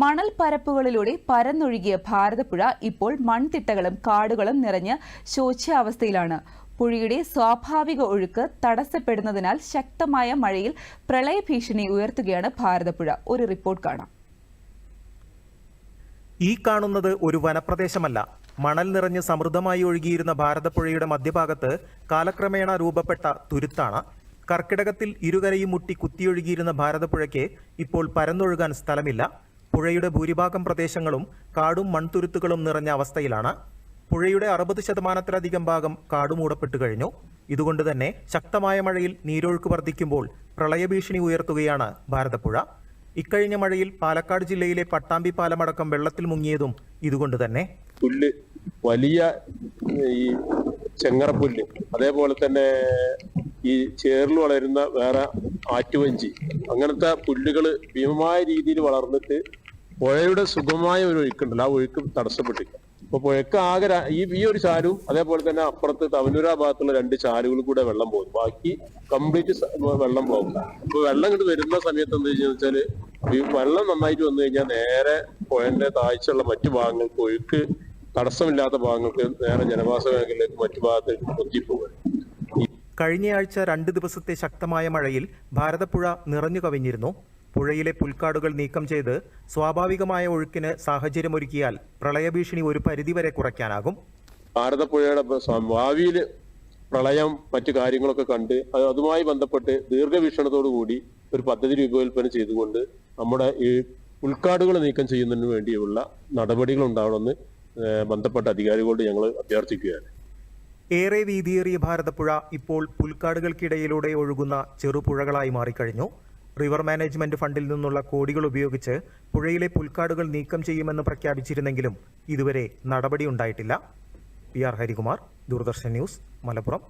മണൽ പരപ്പുകളിലൂടെ പരന്നൊഴുകിയ ഭാരതപ്പുഴ ഇപ്പോൾ മൺതിട്ടകളും കാടുകളും നിറഞ്ഞ് ശോച്യാവസ്ഥയിലാണ്. പുഴയുടെ സ്വാഭാവിക ഒഴുക്ക് തടസ്സപ്പെടുന്നതിനാൽ ശക്തമായ മഴയിൽ പ്രളയഭീഷണി ഉയർത്തുകയാണ് ഭാരതപ്പുഴ. ഒരു റിപ്പോർട്ട് കാണാം. ഈ കാണുന്നത് ഒരു വനപ്രദേശമല്ല. മണൽ നിറഞ്ഞ് സമൃദ്ധമായി ഒഴുകിയിരുന്ന ഭാരതപ്പുഴയുടെ മധ്യഭാഗത്ത് കാലക്രമേണ രൂപപ്പെട്ട തുരുത്താണ്. കർക്കിടകത്തിൽ ഇരുകരയും മുട്ടി കുത്തിയൊഴുകിയിരുന്ന ഭാരതപ്പുഴയ്ക്ക് ഇപ്പോൾ പരന്നൊഴുകാൻ സ്ഥലമില്ല. പുഴയുടെ ഭൂരിഭാഗം പ്രദേശങ്ങളും കാടും മൺതുരുത്തുകളും നിറഞ്ഞ അവസ്ഥയിലാണ്. പുഴയുടെ അറുപത് ശതമാനത്തിലധികം ഭാഗം കാടുമൂടപ്പെട്ടു കഴിഞ്ഞു. ഇതുകൊണ്ട് തന്നെ ശക്തമായ മഴയിൽ നീരൊഴുക്ക് വർദ്ധിക്കുമ്പോൾ പ്രളയഭീഷണി ഉയർത്തുകയാണ് ഭാരതപ്പുഴ. ഇക്കഴിഞ്ഞ മഴയിൽ പാലക്കാട് ജില്ലയിലെ പട്ടാമ്പി പാലമടക്കം വെള്ളത്തിൽ മുങ്ങിയതും ഇതുകൊണ്ട് തന്നെ. പുല്ല് വലിയ ഈ ചെങ്ങറപ്പുല്ല് അതേപോലെ തന്നെ ഈ ചേറിൽ വളരുന്ന വേറെ ആറ്റുവഞ്ചി അങ്ങനത്തെ പുല്ലുകൾ ഭീമമായ രീതിയിൽ വളർന്നിട്ട് പുഴയുടെ സുഗമമായ ഒരു ഒഴുക്കുണ്ടല്ലോ. ആ ഒഴുക്ക് തടസ്സപ്പെട്ടില്ല അപ്പൊ പുഴക്ക് ആകെ ഈ ഈ ഒരു ചാലും അതേപോലെ തന്നെ അപ്പുറത്ത് തവനൂര ഭാഗത്തുള്ള രണ്ട് ചാലുകൾ കൂടെ വെള്ളം പോകും ബാക്കി കംപ്ലീറ്റ് വെള്ളം പോകും. അപ്പൊ വെള്ളം ഇങ്ങോട്ട് വരുന്ന സമയത്ത് എന്താ വെച്ചാൽ ഈ വെള്ളം നന്നായിട്ട് വന്നു കഴിഞ്ഞാൽ നേരെ പുഴന്റെ താഴ്ചയുള്ള മറ്റു ഭാഗങ്ങൾക്ക് ഒഴുക്ക് തടസ്സമില്ലാത്ത ഭാഗങ്ങൾക്ക് നേരെ ജനവാസ മേഖലയിലേക്ക് മറ്റു ഭാഗത്തേക്ക് കൊത്തിപ്പോകും കഴിഞ്ഞയാഴ്ച രണ്ട് ദിവസത്തെ ശക്തമായ മഴയിൽ ഭാരതപ്പുഴ നിറഞ്ഞു കവിഞ്ഞിരുന്നു. പുഴയിലെ പുൽക്കാടുകൾ നീക്കം ചെയ്ത് സ്വാഭാവികമായ ഒഴുക്കിന് സാഹചര്യമൊരുക്കിയാൽ പ്രളയഭീഷണി ഒരു പരിധിവരെ കുറയ്ക്കാനാകും. ഭാരതപ്പുഴയുടെ ഭാവിയിൽ പ്രളയം മറ്റു കാര്യങ്ങളൊക്കെ കണ്ട് അത് അതുമായി ബന്ധപ്പെട്ട് ദീർഘവീക്ഷണത്തോടു കൂടി ഒരു പദ്ധതി രൂപകൽപ്പന ചെയ്തുകൊണ്ട് നമ്മുടെ ഈ ഉൾക്കാടുകൾ നീക്കം ചെയ്യുന്നതിന് വേണ്ടിയുള്ള നടപടികൾ ഉണ്ടാവണമെന്ന് ബന്ധപ്പെട്ട അധികാരികളോട് ഞങ്ങൾ അഭ്യർത്ഥിക്കുകയാണ്. ഏറെ വീതിയേറിയ ഭാരതപ്പുഴ ഇപ്പോൾ പുൽക്കാടുകൾക്കിടയിലൂടെ ഒഴുകുന്ന ചെറുപുഴകളായി മാറിക്കഴിഞ്ഞു. റിവർ മാനേജ്മെന്റ് ഫണ്ടിൽ നിന്നുള്ള കോടികൾ ഉപയോഗിച്ച് പുഴയിലെ പുൽക്കാടുകൾ നീക്കം ചെയ്യുമെന്ന് പ്രഖ്യാപിച്ചിരുന്നെങ്കിലും ഇതുവരെ നടപടിയുണ്ടായിട്ടില്ല P R Harikumar Doordarshan news Malappuram.